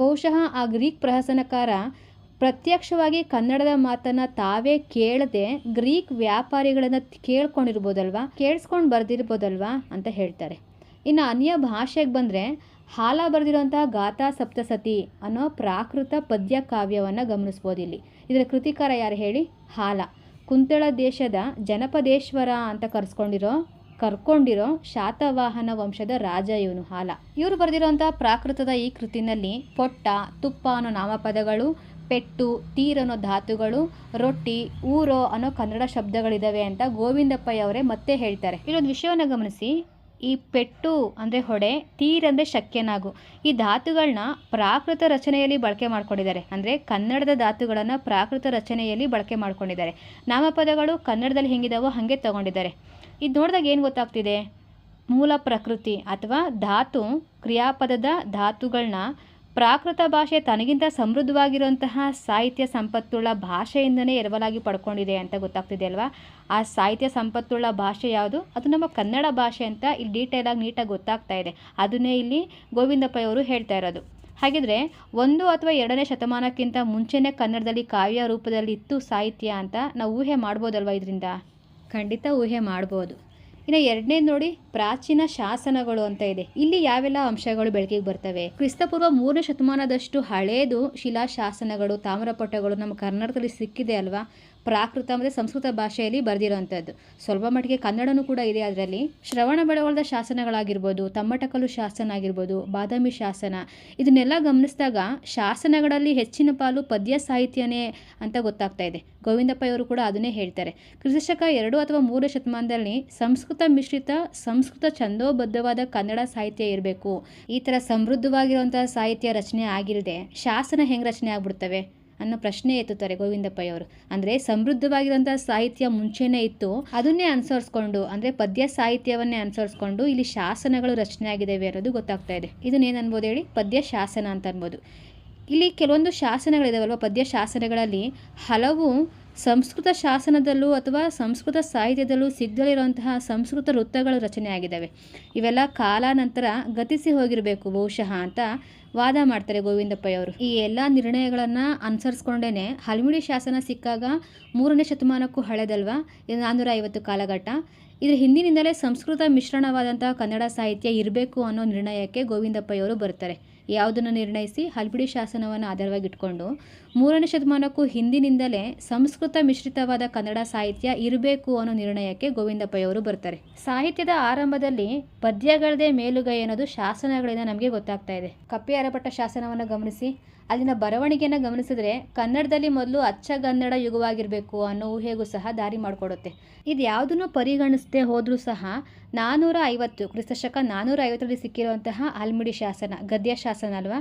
ಬಹುಶಃ ಆ ಗ್ರೀಕ್ ಪ್ರಹಸನಕಾರ ಪ್ರತ್ಯಕ್ಷವಾಗಿ ಕನ್ನಡದ ಮಾತನ್ನು ತಾವೇ ಕೇಳದೆ ಗ್ರೀಕ್ ವ್ಯಾಪಾರಿಗಳನ್ನು ಕೇಳ್ಕೊಂಡಿರ್ಬೋದಲ್ವಾ? ಕೇಳಿಸ್ಕೊಂಡು ಬರೆದಿರ್ಬೋದಲ್ವಾ ಅಂತ ಹೇಳ್ತಾರೆ. ಇನ್ನು ಅನ್ಯ ಭಾಷೆಗೆ ಬಂದರೆ ಹಾಲ ಬರೆದಿರುವಂತಹ ಗಾಥಾ ಸಪ್ತಸತಿ ಅನ್ನೋ ಪ್ರಾಕೃತ ಪದ್ಯ ಕಾವ್ಯವನ್ನು ಗಮನಿಸ್ಬೋದು ಇಲ್ಲಿ. ಇದರ ಕೃತಿಕಾರ ಯಾರು ಹೇಳಿ? ಹಾಲ. ಕುಂತಳ ದೇಶದ ಜನಪದೇಶ್ವರ ಅಂತ ಕರೆಸ್ಕೊಂಡಿರೋ, ಕರ್ಕೊಂಡಿರೋ ಶಾತವಾಹನ ವಂಶದ ರಾಜ ಇವನು ಹಾಲ. ಇವರು ಬರೆದಿರುವಂಥ ಪ್ರಾಕೃತದ ಈ ಕೃತಿನಲ್ಲಿ ಪೊಟ್ಟ, ತುಪ್ಪ ಅನ್ನೋ ನಾಮಪದಗಳು, ಪೆಟ್ಟು, ತೀರ್ ಅನ್ನೋ ಧಾತುಗಳು, ರೊಟ್ಟಿ, ಊರೋ ಅನ್ನೋ ಕನ್ನಡ ಶಬ್ದಗಳಿದಾವೆ ಅಂತ ಗೋವಿಂದಪ್ಪಯ್ಯ ಅವರೇ ಮತ್ತೆ ಹೇಳ್ತಾರೆ. ಇಲ್ಲೊಂದು ವಿಷಯವನ್ನು ಗಮನಿಸಿ. ಈ ಪೆಟ್ಟು ಅಂದರೆ ಹೊಡೆ, ತೀರ್ ಅಂದರೆ ಶಕ್ಯನಾಗು ಈ ಧಾತುಗಳನ್ನ ಪ್ರಾಕೃತ ರಚನೆಯಲ್ಲಿ ಬಳಕೆ ಮಾಡ್ಕೊಂಡಿದ್ದಾರೆ. ಅಂದರೆ ಕನ್ನಡದ ಧಾತುಗಳನ್ನು ಪ್ರಾಕೃತ ರಚನೆಯಲ್ಲಿ ಬಳಕೆ ಮಾಡ್ಕೊಂಡಿದ್ದಾರೆ. ನಾಮಪದಗಳು ಕನ್ನಡದಲ್ಲಿ ಹೆಂಗಿದಾವೋ ಹಾಗೆ ತಗೊಂಡಿದ್ದಾರೆ. ಇದು ನೋಡಿದಾಗ ಏನು ಗೊತ್ತಾಗ್ತಿದೆ? ಮೂಲ ಪ್ರಕೃತಿ ಅಥವಾ ಧಾತು, ಕ್ರಿಯಾಪದದ ಧಾತುಗಳನ್ನ ಪ್ರಾಕೃತ ಭಾಷೆ ತನಗಿಂತ ಸಮೃದ್ಧವಾಗಿರುವಂತಹ ಸಾಹಿತ್ಯ ಸಂಪತ್ತುಳ್ಳ ಭಾಷೆಯಿಂದನೇ ಎರವಲಾಗಿ ಪಡ್ಕೊಂಡಿದೆ ಅಂತ ಗೊತ್ತಾಗ್ತಿದೆ ಅಲ್ವಾ? ಆ ಸಾಹಿತ್ಯ ಸಂಪತ್ತುಳ್ಳ ಭಾಷೆ ಯಾವುದು? ಅದು ನಮ್ಮ ಕನ್ನಡ ಭಾಷೆ ಅಂತ ಇಲ್ಲಿ ಡೀಟೇಲಾಗಿ ನೀಟಾಗಿ ಗೊತ್ತಾಗ್ತಾ ಇದೆ. ಅದನ್ನೇ ಇಲ್ಲಿ ಗೋವಿಂದಪ್ಪಯ್ಯವರು ಹೇಳ್ತಾ ಇರೋದು. ಹಾಗಿದ್ರೆ ಒಂದು ಅಥವಾ ಎರಡನೇ ಶತಮಾನಕ್ಕಿಂತ ಮುಂಚೆನೇ ಕನ್ನಡದಲ್ಲಿ ಕಾವ್ಯ ರೂಪದಲ್ಲಿ ಇತ್ತು ಸಾಹಿತ್ಯ ಅಂತ ನಾವು ಊಹೆ ಮಾಡ್ಬೋದಲ್ವ ಇದರಿಂದ? ಖಂಡಿತ ಊಹೆ ಮಾಡ್ಬೋದು. ಇನ್ನು ಎರಡನೇದು ನೋಡಿ ಪ್ರಾಚೀನ ಶಾಸನಗಳು ಅಂತ ಇದೆ. ಇಲ್ಲಿ ಯಾವೆಲ್ಲ ಅಂಶಗಳು ಬೆಳಕಿಗೆ ಬರ್ತವೆ? ಕ್ರಿಸ್ತಪೂರ್ವ ಮೂರನೇ ಶತಮಾನದಷ್ಟು ಹಳೇದು ಶಿಲಾ ಶಾಸನಗಳು, ತಾಮ್ರಪಟಗಳು ನಮ್ಮ ಕರ್ನಾಟಕದಲ್ಲಿ ಸಿಕ್ಕಿದೆ ಅಲ್ವಾ? ಪ್ರಾಕೃತ ಮತ್ತು ಸಂಸ್ಕೃತ ಭಾಷೆಯಲ್ಲಿ ಬರೆದಿರುವಂಥದ್ದು. ಸ್ವಲ್ಪ ಮಟ್ಟಿಗೆ ಕನ್ನಡನೂ ಕೂಡ ಇದೆ ಅದರಲ್ಲಿ. ಶ್ರವಣ ಬೆಳಗೊಳದ ಶಾಸನಗಳಾಗಿರ್ಬೋದು, ತಮ್ಮಟಕಲ್ಲು ಶಾಸನ ಆಗಿರ್ಬೋದು, ಬಾದಾಮಿ ಶಾಸನ. ಇದನ್ನೆಲ್ಲ ಗಮನಿಸಿದಾಗ ಶಾಸನಗಳಲ್ಲಿ ಹೆಚ್ಚಿನ ಪಾಲು ಪದ್ಯ ಸಾಹಿತ್ಯನೇ ಅಂತ ಗೊತ್ತಾಗ್ತಾ ಇದೆ. ಗೋವಿಂದಪ್ಪ ಇವರು ಕೂಡ ಅದನ್ನೇ ಹೇಳ್ತಾರೆ. ಕ್ರಿಸ್ತಶಕ ಎರಡು ಅಥವಾ ಮೂರು ಶತಮಾನದಲ್ಲಿ ಸಂಸ್ಕೃತ ಮಿಶ್ರಿತ ಸಂಸ್ಕೃತ ಛಂದೋಬದ್ಧವಾದ ಕನ್ನಡ ಸಾಹಿತ್ಯ ಇರಬೇಕು. ಈ ಥರ ಸಮೃದ್ಧವಾಗಿರುವಂತಹ ಸಾಹಿತ್ಯ ರಚನೆ ಆಗಿಲ್ಲದೆ ಶಾಸನ ಹೆಂಗೆ ರಚನೆ ಆಗ್ಬಿಡ್ತವೆ? ಅನ್ನೋ ಪ್ರಶ್ನೆ ಎತ್ತುತ್ತಾರೆ ಗೋವಿಂದಪ್ಪಯ್ಯವರು. ಅಂದರೆ ಸಮೃದ್ಧವಾಗಿರುವಂಥ ಸಾಹಿತ್ಯ ಮುಂಚೆನೇ ಇತ್ತು, ಅದನ್ನೇ ಅನುಸರಿಸ್ಕೊಂಡು, ಅಂದರೆ ಪದ್ಯ ಸಾಹಿತ್ಯವನ್ನೇ ಅನುಸರಿಸ್ಕೊಂಡು ಇಲ್ಲಿ ಶಾಸನಗಳು ರಚನೆ ಆಗಿದ್ದಾವೆ ಅನ್ನೋದು ಗೊತ್ತಾಗ್ತಾ ಇದೆ. ಇದನ್ನೇನು ಅನ್ಬೋದು ಹೇಳಿ? ಪದ್ಯ ಶಾಸನ ಅಂತ ಅನ್ಬೋದು. ಇಲ್ಲಿ ಕೆಲವೊಂದು ಶಾಸನಗಳಿದಾವಲ್ವ? ಪದ್ಯ ಶಾಸನಗಳಲ್ಲಿ ಹಲವು ಸಂಸ್ಕೃತ ಶಾಸನದಲ್ಲೂ ಅಥವಾ ಸಂಸ್ಕೃತ ಸಾಹಿತ್ಯದಲ್ಲೂ ಸಿಗದಲ್ಲಿರುವಂತಹ ಸಂಸ್ಕೃತ ವೃತ್ತಗಳು ರಚನೆ ಆಗಿದ್ದಾವೆ ಇವೆಲ್ಲ ಕಾಲಾನಂತರ ಗತಿಸಿ ಹೋಗಿರಬೇಕು, ಬಹುಶಃ ಅಂತ ವಾದ ಮಾಡ್ತಾರೆ ಗೋವಿಂದಪ್ಪಯ್ಯವರು. ಈ ಎಲ್ಲ ನಿರ್ಣಯಗಳನ್ನು ಅನುಸರಿಸ್ಕೊಂಡೇ ಹಲ್ಮಿಡಿ ಶಾಸನ ಸಿಕ್ಕಾಗ ಮೂರನೇ ಶತಮಾನಕ್ಕೂ ಹಳೆದಲ್ವಾ? ಇದು ನಾನ್ನೂರ ಐವತ್ತು ಕಾಲಘಟ್ಟ. ಇದ್ರ ಹಿಂದಿನಿಂದಲೇ ಸಂಸ್ಕೃತ ಮಿಶ್ರಣವಾದಂತಹ ಕನ್ನಡ ಸಾಹಿತ್ಯ ಇರಬೇಕು ಅನ್ನೋ ನಿರ್ಣಯಕ್ಕೆ ಗೋವಿಂದಪ್ಪಯ್ಯವರು ಬರ್ತಾರೆ ಯಾವುದನ್ನು ನಿರ್ಣಯಿಸಿ ಹಲ್ಬಿಡಿ ಶಾಸನವನ್ನು ಆಧಾರವಾಗಿಟ್ಕೊಂಡು ಮೂರನೇ ಶತಮಾನಕ್ಕೂ ಹಿಂದಿನಿಂದಲೇ ಸಂಸ್ಕೃತ ಮಿಶ್ರಿತವಾದ ಕನ್ನಡ ಸಾಹಿತ್ಯ ಇರಬೇಕು ಅನ್ನೋ ನಿರ್ಣಯಕ್ಕೆ ಗೋವಿಂದಪ್ಪಯ್ಯವರು ಬರ್ತಾರೆ. ಸಾಹಿತ್ಯದ ಆರಂಭದಲ್ಲಿ ಪದ್ಯಗಳದೇ ಮೇಲುಗೈ ಅನ್ನೋದು ಶಾಸನಗಳಿಂದ ನಮಗೆ ಗೊತ್ತಾಗ್ತಾ ಇದೆ. ಕಪ್ಪೆ ಅರಪಟ್ಟ ಶಾಸನವನ್ನು ಗಮನಿಸಿ, ಅಲ್ಲಿನ ಬರವಣಿಗೆಯನ್ನು ಗಮನಿಸಿದ್ರೆ ಕನ್ನಡದಲ್ಲಿ ಮೊದಲು ಅಚ್ಚಗನ್ನಡ ಯುಗವಾಗಿರಬೇಕು ಅನ್ನೋ ಊಹೆಗೂ ಸಹ ದಾರಿ ಮಾಡಿಕೊಡುತ್ತೆ. ಇದು ಯಾವುದನ್ನು ಪರಿಗಣಿಸದೆ ಹೋದರೂ ಸಹ ನಾನ್ನೂರ ಐವತ್ತು ಕ್ರಿಸ್ತಶಕ ನಾನ್ನೂರ ಐವತ್ತರಲ್ಲಿ ಸಿಕ್ಕಿರುವಂತಹ ಆಲ್ಮಿಡಿ ಶಾಸನ, ಗದ್ಯ ಶಾಸನ ಅಲ್ವಾ?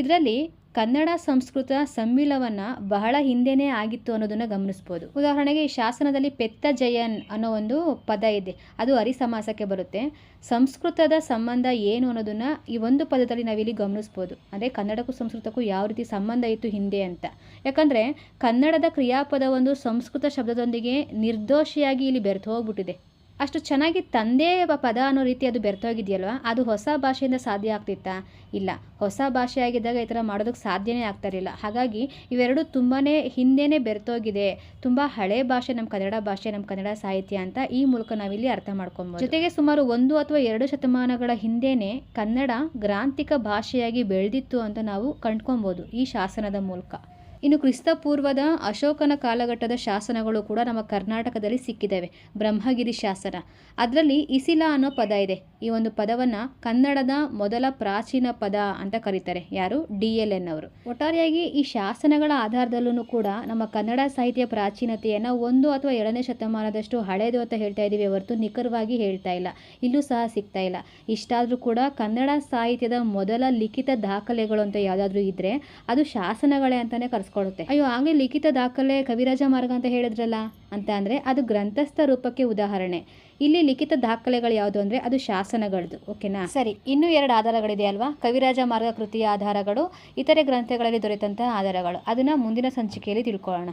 ಇದರಲ್ಲಿ ಕನ್ನಡ ಸಂಸ್ಕೃತ ಸಮ್ಮಿಲವನ್ನು ಬಹಳ ಹಿಂದೆನೇ ಆಗಿತ್ತು ಅನ್ನೋದನ್ನು ಗಮನಿಸ್ಬೋದು. ಉದಾಹರಣೆಗೆ ಈ ಶಾಸನದಲ್ಲಿ ಪೆತ್ತ ಜಯನ್ ಅನ್ನೋ ಒಂದು ಪದ ಇದೆ. ಅದು ಅರಿಸಮಾಸಕ್ಕೆ ಬರುತ್ತೆ. ಸಂಸ್ಕೃತದ ಸಂಬಂಧ ಏನು ಅನ್ನೋದನ್ನ ಈ ಒಂದು ಪದದಲ್ಲಿ ನಾವಿಲ್ಲಿ ಗಮನಿಸ್ಬೋದು. ಅಂದರೆ ಕನ್ನಡಕ್ಕೂ ಸಂಸ್ಕೃತಕ್ಕೂ ಯಾವ ರೀತಿ ಸಂಬಂಧ ಇತ್ತು ಹಿಂದೆ ಅಂತ. ಯಾಕಂದರೆ ಕನ್ನಡದ ಕ್ರಿಯಾಪದ ಒಂದು ಸಂಸ್ಕೃತ ಶಬ್ದದೊಂದಿಗೆ ನಿರ್ದೋಷಿಯಾಗಿ ಇಲ್ಲಿ ಬೆರೆತು ಹೋಗ್ಬಿಟ್ಟಿದೆ. ಅಷ್ಟು ಚೆನ್ನಾಗಿ ತಂದೆ ಪದ ಅನ್ನೋ ರೀತಿ ಅದು ಬೆರ್ತೋಗಿದೆಯಲ್ವ ಅದು ಹೊಸ ಭಾಷೆಯಿಂದ ಸಾಧ್ಯ ಆಗ್ತಿತ್ತಾ? ಇಲ್ಲ. ಹೊಸ ಭಾಷೆ ಆಗಿದ್ದಾಗ ಈ ಥರ ಮಾಡೋದಕ್ಕೆ ಸಾಧ್ಯನೇ ಆಗ್ತಾ ಇರಲಿಲ್ಲ. ಹಾಗಾಗಿ ಇವೆರಡು ತುಂಬಾ ಹಿಂದೆನೇ ಬೆರ್ತೋಗಿದೆ ತುಂಬ ಹಳೆ ಭಾಷೆ, ನಮ್ಮ ಕನ್ನಡ ಭಾಷೆ, ನಮ್ಮ ಕನ್ನಡ ಸಾಹಿತ್ಯ ಅಂತ ಈ ಮೂಲಕ ನಾವಿಲ್ಲಿ ಅರ್ಥ ಮಾಡ್ಕೊಬೋದು. ಜೊತೆಗೆ ಸುಮಾರು ಒಂದು ಅಥವಾ ಎರಡು ಶತಮಾನಗಳ ಹಿಂದೆನೇ ಕನ್ನಡ ಗ್ರಾಂಥಿಕ ಭಾಷೆಯಾಗಿ ಬೆಳೆದಿತ್ತು ಅಂತ ನಾವು ಕಂಡ್ಕೊಬೋದು ಈ ಶಾಸನದ ಮೂಲಕ. ಇನ್ನು ಕ್ರಿಸ್ತಪೂರ್ವದ ಅಶೋಕನ ಕಾಲಘಟ್ಟದ ಶಾಸನಗಳು ಕೂಡ ನಮ್ಮ ಕರ್ನಾಟಕದಲ್ಲಿ ಸಿಕ್ಕಿದ್ದಾವೆ ಬ್ರಹ್ಮಗಿರಿ ಶಾಸನ. ಅದರಲ್ಲಿ ಇಸಿಲ ಅನ್ನೋ ಪದ ಇದೆ. ಈ ಒಂದು ಪದವನ್ನು ಕನ್ನಡದ ಮೊದಲ ಪ್ರಾಚೀನ ಪದ ಅಂತ ಕರೀತಾರೆ. ಯಾರು? ಡಿ ಎಲ್ ಎನ್ ಅವರು. ಒಟ್ಟಾರೆಯಾಗಿ ಈ ಶಾಸನಗಳ ಆಧಾರದಲ್ಲೂ ಕೂಡ ನಮ್ಮ ಕನ್ನಡ ಸಾಹಿತ್ಯ ಪ್ರಾಚೀನತೆಯನ್ನು ಒಂದು ಅಥವಾ ಎರಡನೇ ಶತಮಾನದಷ್ಟು ಹಳೆಯದು ಅಂತ ಹೇಳ್ತಾ ಇದ್ದೀವಿ. ಹೊರತು ನಿಖರವಾಗಿ ಹೇಳ್ತಾ ಇಲ್ಲ. ಇಲ್ಲೂ ಸಹ ಸಿಗ್ತಾ ಇಲ್ಲ. ಇಷ್ಟಾದರೂ ಕೂಡ ಕನ್ನಡ ಸಾಹಿತ್ಯದ ಮೊದಲ ಲಿಖಿತ ದಾಖಲೆಗಳು ಅಂತ ಯಾವುದಾದ್ರೂ ಇದ್ದರೆ ಅದು ಶಾಸನಗಳೇ ಅಂತಲೇ ಕರೆಸ್ಕೊಳ್ಳುತ್ತೆ ಅಯ್ಯೋ ಹಾಗೆ ಲಿಖಿತ ದಾಖಲೆ ಕವಿರಾಜ ಮಾರ್ಗ ಅಂತ ಹೇಳಿದ್ರಲ್ಲ ಅಂತ ಅಂದರೆ ಅದು ಗ್ರಂಥಸ್ಥ ರೂಪಕ್ಕೆ ಉದಾಹರಣೆ. ಇಲ್ಲಿ ಲಿಖಿತ ದಾಖಲೆಗಳು ಯಾವುದು ಅಂದರೆ ಅದು ಶಾಸನಗಳದ್ದು ಓಕೆನಾ? ಸರಿ ಇನ್ನೂ ಎರಡು ಆಧಾರಗಳಿದೆ ಅಲ್ವಾ? ಕವಿರಾಜ ಮಾರ್ಗ ಕೃತಿಯ ಆಧಾರಗಳು ಇತರೆ ಗ್ರಂಥಗಳಲ್ಲಿ ದೊರೆತಂತಹ ಆಧಾರಗಳು. ಅದನ್ನು ಮುಂದಿನ ಸಂಚಿಕೆಯಲ್ಲಿ ತಿಳ್ಕೊಳ್ಳೋಣ.